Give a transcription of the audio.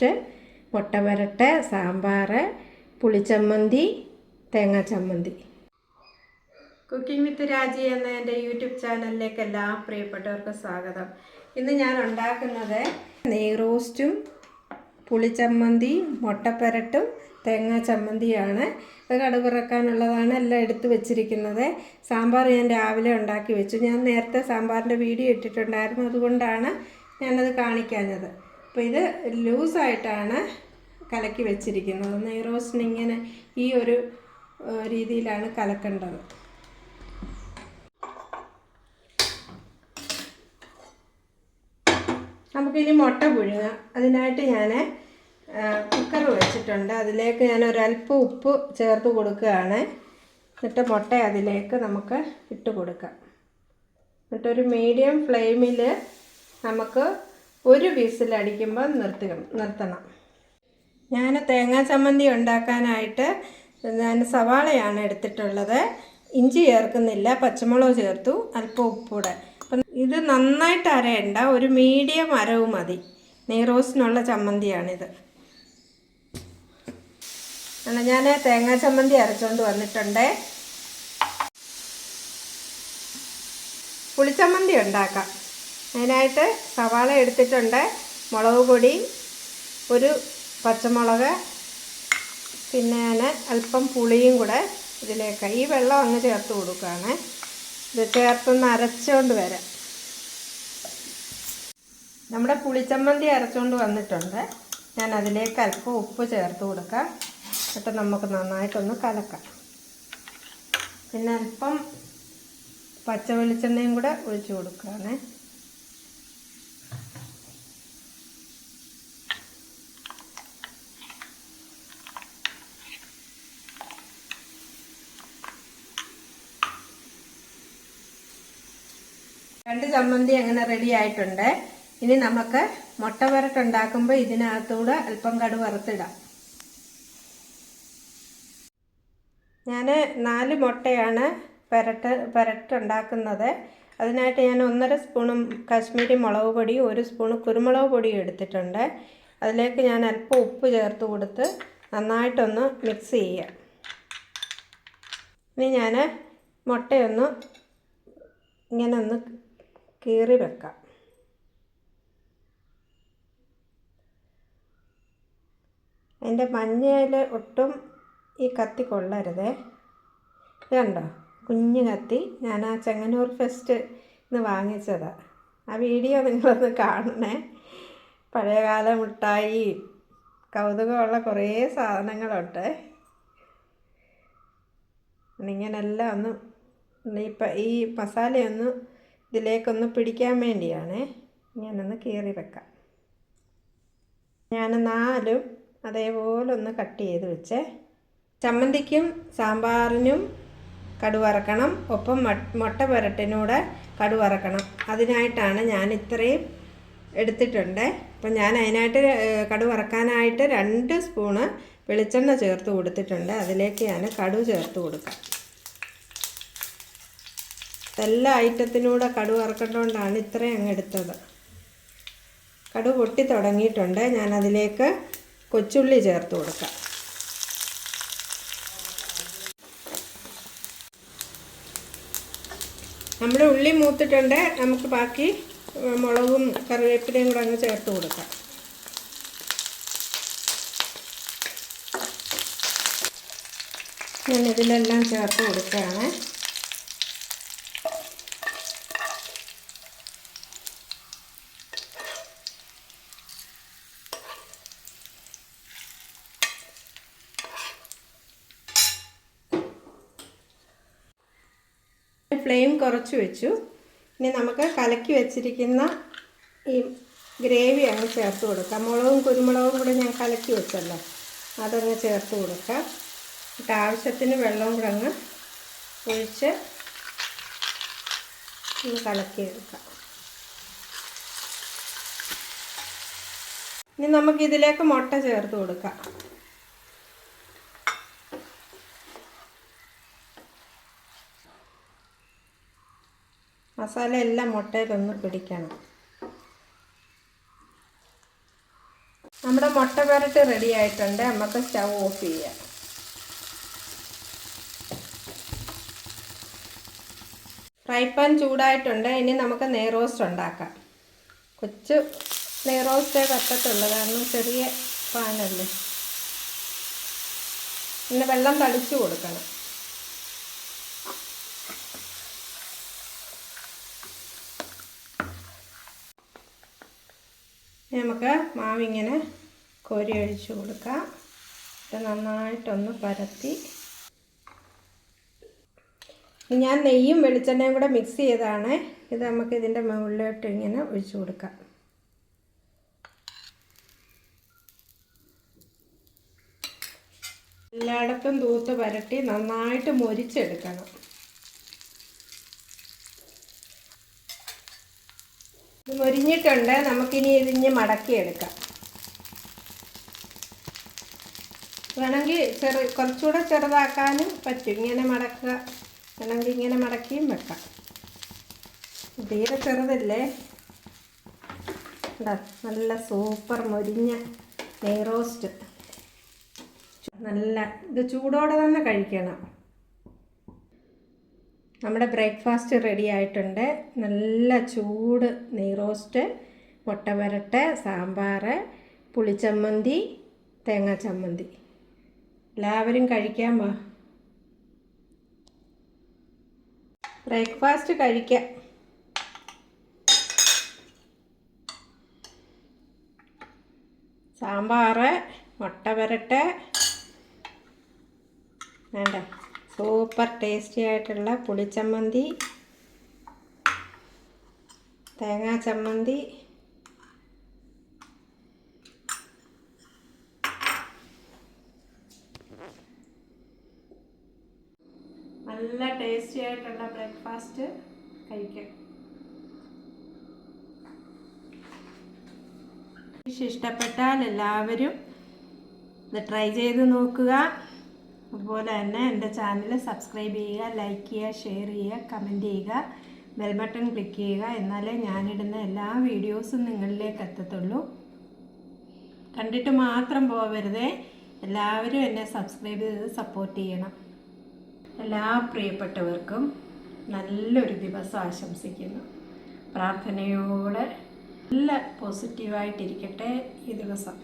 Roast മുട്ട വരട്ട് സാമ്പാർ പുളിച്ചമ്മന്തി തേങ്ങാ ചമ്മന്തി. കുക്കിംഗ് വിത്ത് രാജി എന്ന എന്റെ യൂട്യൂബ് ചാനലിലേക്ക് എല്ലാ പ്രിയപ്പെട്ടവർക്കും സ്വാഗതം. ഇന്ന് ഞാൻ ഉണ്ടാക്കുന്നത് നെയ് റോസ്റ്റും പുളിച്ചമ്മന്തി മുട്ടപ്പരട്ടും തേങ്ങാ ചമ്മന്തിയാണ്. ഇത് കടുപിറക്കാനുള്ളതാണ് എല്ലാം എടുത്ത് വെച്ചിരിക്കുന്നത്. സാമ്പാർ ഞാൻ രാവിലെ ഉണ്ടാക്കി വെച്ചു. ഞാൻ നേരത്തെ സാമ്പാറിന്റെ വീഡിയോ ഇട്ടിട്ടുണ്ടായിരുന്നു. അതുകൊണ്ടാണ് ഞാനത് കാണിക്കാഞ്ഞത്. അപ്പോൾ ഇത് ലൂസായിട്ടാണ് കലക്കി വെച്ചിരിക്കുന്നത്. നെയ് റോസ്റ്റിന് ഇങ്ങനെ ഈ ഒരു രീതിയിലാണ് കലക്കേണ്ടത്. നമുക്കിനി മുട്ട പുഴുങ്ങാം. അതിനായിട്ട് ഞാൻ കുക്കർ വെച്ചിട്ടുണ്ട്. അതിലേക്ക് ഞാൻ ഒരല്പം ഉപ്പ് ചേർത്ത് കൊടുക്കുകയാണ്. എന്നിട്ട് മുട്ട അതിലേക്ക് നമുക്ക് ഇട്ട് കൊടുക്കാം. എന്നിട്ടൊരു മീഡിയം ഫ്ലെയിമിൽ നമുക്ക് ഒരു വിസിലടിക്കുമ്പോൾ നിർത്തുക നിർത്തണം. ഞാൻ തേങ്ങാ ചമ്മന്തി ഉണ്ടാക്കാനായിട്ട് ഞാൻ സവാളയാണ് എടുത്തിട്ടുള്ളത്. ഇഞ്ചി ചേർക്കുന്നില്ല പച്ചമുളക് ചേർത്തു അല്പം ഉപ്പൂടെ. അപ്പം ഇത് നന്നായിട്ട് അരയണ്ട ഒരു മീഡിയം അരവ് മതി. നെയ്റോസിനുള്ള ചമ്മന്തിയാണിത്. അല്ല ഞാൻ തേങ്ങാ ചമ്മന്തി അരച്ചുകൊണ്ട് വന്നിട്ടുണ്ട്. പുളിച്ചമ്മന്തി ഉണ്ടാക്കാം. അതിനായിട്ട് സവാള എടുത്തിട്ടുണ്ട്. മുളക് പൊടി ഒരു പച്ചമുളക് പിന്നെ ഞാൻ അല്പം പുളിയും കൂടെ ഇതിലേക്ക് ഈ വെള്ളം അങ്ങ് ചേർത്ത് കൊടുക്കുകയാണ്. ഇത് ചേർത്തൊന്ന് അരച്ചുകൊണ്ട് വരാം. നമ്മുടെ പുളിച്ചമ്മന്തി അരച്ചുകൊണ്ട് വന്നിട്ടുണ്ട്. ഞാൻ അതിലേക്ക് അല്പം ഉപ്പ് ചേർത്ത് കൊടുക്കാം. എന്നിട്ട് നമുക്ക് നന്നായിട്ടൊന്ന് കലക്കാം. പിന്നെ അല്പം പച്ച വെളിച്ചെണ്ണയും കൂടെ ഒഴിച്ചു കൊടുക്കുകയാണേ. രണ്ട് ചമ്മന്തി അങ്ങനെ റെഡി ആയിട്ടുണ്ട്. ഇനി നമുക്ക് മുട്ട വരട്ടുണ്ടാക്കുമ്പോൾ ഇതിനകത്തൂടെ അല്പം കടു വറുത്തിടാം. ഞാൻ നാല് മുട്ടയാണ് പെരട്ട് പെരട്ടുണ്ടാക്കുന്നത്. അതിനായിട്ട് ഞാൻ ഒന്നര സ്പൂണും കാശ്മീരി മുളക് പൊടി ഒരു സ്പൂണ് കുരുമുളക് പൊടി എടുത്തിട്ടുണ്ട്. അതിലേക്ക് ഞാൻ അല്പം ഉപ്പ് ചേർത്ത് കൊടുത്ത് നന്നായിട്ടൊന്ന് മിക്സ് ചെയ്യാം. ഇനി ഞാൻ മുട്ടയൊന്ന് ഇങ്ങനെ ഒന്ന് കീറി വെക്കാം. അതിന്റെ മഞ്ഞയിൽ ഒട്ടും ഈ കത്തി കൊള്ളരുതേ. കണ്ടോ? കുഞ്ഞു കത്തി. ഞാൻ ആ ചെങ്ങന്നൂർ ഫെസ്റ്റ് ഇന്ന് വാങ്ങിച്ചതാണ് ആ വീഡിയോ നിങ്ങളൊന്ന് കാണണേ. പഴയകാല മിഠായി കൗതുകമുള്ള കുറേ സാധനങ്ങളുണ്ട്. ഇങ്ങനെല്ലാം ഒന്ന് ഇപ്പം ഈ മസാലയൊന്ന് ഇതിലേക്കൊന്ന് പിടിക്കാൻ വേണ്ടിയാണ് ഞാനൊന്ന് കീറി വെക്കാം. ഞാൻ നാലും അതേപോലെ ഒന്ന് കട്ട് ചെയ്ത് വെച്ചേ. ചമ്മന്തിക്കും സാമ്പാറിനും കടുവറക്കണം ഒപ്പം മുട്ട പുരട്ടിനൂടെ കടുവറക്കണം അതിനായിട്ടാണ് ഞാൻ ഇത്രയും എടുത്തിട്ടുണ്ട്. അപ്പം ഞാൻ അതിനായിട്ട് കടുവറക്കാനായിട്ട് രണ്ട് സ്പൂണ് വെളിച്ചെണ്ണ ചേർത്ത് കൊടുത്തിട്ടുണ്ട്. അതിലേക്ക് ഞാൻ കടു ചേർത്ത് കൊടുക്കാം. എല്ലാ ഐറ്റത്തിനൂടെ കടു വറക്കേണ്ടതുകൊണ്ടാണ് ഇത്രയും അങ്ങ് എടുത്തത്. കടു പൊട്ടി തുടങ്ങിയിട്ടുണ്ട്. ഞാൻ അതിലേക്ക് കൊച്ചുള്ളി ചേർത്ത് കൊടുക്കാം. നമ്മുടെ ഉള്ളി മൂത്തിട്ടുണ്ട്. നമുക്ക് ബാക്കി മുളകും കറിവേപ്പിലയും കൂടെ അങ്ങ് ചേർത്ത് കൊടുക്കാം. ഞാൻ ഇതിലെല്ലാം ചേർത്ത് കൊടുക്കുകയാണ്. ഫ്ലെയിം കുറച്ച് വെച്ചു. ഇനി നമുക്ക് കലക്കി വെച്ചിരിക്കുന്ന ഈ ഗ്രേവി അങ്ങ് ചേർത്ത് കൊടുക്കാം മുളകും കുരുമുളകും കൂടെ ഞാൻ കലക്കി വെച്ചല്ലോ. അതങ്ങ് ചേർത്ത് കൊടുക്കാം എന്നിട്ട് ആവശ്യത്തിന് വെള്ളവും കൂടെ അങ്ങ് ഒഴിച്ച് ഒന്ന് കലക്കിയെടുക്കാം ഇനി നമുക്കിതിലേക്ക് മുട്ട ചേർത്ത് കൊടുക്കാം. മസാല എല്ലാം മുട്ടയിലൊന്ന് പിടിക്കണം. നമ്മുടെ മുട്ട പെരട്ട് റെഡി ആയിട്ടുണ്ട്. നമുക്ക് സ്റ്റവ് ഓഫ് ചെയ്യാം. ഫ്രൈ പാൻ ചൂടായിട്ടുണ്ട്. ഇനി നമുക്ക് നെയ്റോസ്റ്റ് ഉണ്ടാക്കാം. കൊച്ചു നെയ്റോസ്റ്റേ പറ്റത്തുള്ളൂ. കാരണം ചെറിയ പാനല്ലേ. പിന്നെ വെള്ളം തളിച്ചു കൊടുക്കണം. നമുക്ക് മാവിങ്ങനെ കോരി ഒഴിച്ചു കൊടുക്കാം. ഇത് നന്നായിട്ടൊന്ന് പരത്തി. ഞാൻ നെയ്യും വെളിച്ചെണ്ണയും കൂടെ മിക്സ് ചെയ്താണ് ഇത് നമുക്ക് ഇതിന്റെ മുകളിലോട്ട് ഇങ്ങനെ ഒഴിച്ചു കൊടുക്കാം. എല്ലായിടത്തും തൂത്ത് പരട്ടി നന്നായിട്ട് മൊരിച്ചെടുക്കണം. ഇത് മൊരിഞ്ഞിട്ടുണ്ട്. നമുക്കിനി ഇതിഞ്ഞ് മടക്കിയെടുക്കാം. വേണമെങ്കിൽ ചെറു കുറച്ചുകൂടെ ചെറുതാക്കാനും പറ്റും. ഇങ്ങനെ മടക്കുക. വേണമെങ്കിൽ ഇങ്ങനെ മടക്കിയും വെക്കാം. തീരെ ചെറുതല്ലേ? നല്ല സൂപ്പർ മൊരിഞ്ഞ നെയ് റോസ്റ്റ്. നല്ല ഇത് ചൂടോടെ തന്നെ കഴിക്കണം. നമ്മുടെ ബ്രേക്ക്ഫാസ്റ്റ് റെഡി ആയിട്ടുണ്ട്. നല്ല ചൂട് നെയ് റോസ്റ്റ് മുട്ട വരട്ട് സാമ്പാർ പുളിച്ചമ്മന്തി തേങ്ങാ ചമ്മന്തി. എല്ലാവരും കഴിക്കാൻ വാ. ബ്രേക്ക്ഫാസ്റ്റ് കഴിക്കാം. സാമ്പാർ മുട്ട വരട്ട്. വേണ്ട. സൂപ്പർ ടേസ്റ്റി ആയിട്ടുള്ള പുളിച്ചമ്മന്തി തേങ്ങാ ചമ്മന്തി നല്ല ടേസ്റ്റി ആയിട്ടുള്ള ബ്രേക്ക്ഫാസ്റ്റ് കഴിക്കാം. ഇഷ്ടപ്പെട്ടാൽ എല്ലാവരും ഇത് ട്രൈ ചെയ്ത് നോക്കുക. അതുപോലെ തന്നെ എന്റെ ചാനൽ സബ്സ്ക്രൈബ് ചെയ്യുക ലൈക്ക് ചെയ്യുക ഷെയർ ചെയ്യുക കമന്റ് ചെയ്യുക ബെൽ ബട്ടൺ ക്ലിക്ക് ചെയ്യുക എന്നാലേ ഞാനിടുന്ന എല്ലാ വീഡിയോസും നിങ്ങളിലേക്ക് എത്തത്തുള്ളൂ. കണ്ടിട്ട് മാത്രം പോവരുതേ. എല്ലാവരും എന്നെ സബ്സ്ക്രൈബ് ചെയ്ത് സപ്പോർട്ട് ചെയ്യണം. എല്ലാ പ്രിയപ്പെട്ടവർക്കും നല്ലൊരു ദിവസം ആശംസിക്കുന്നു. പ്രാർത്ഥനയോടെ നല്ല പോസിറ്റീവായിട്ടിരിക്കട്ടെ ഈ ദിവസം.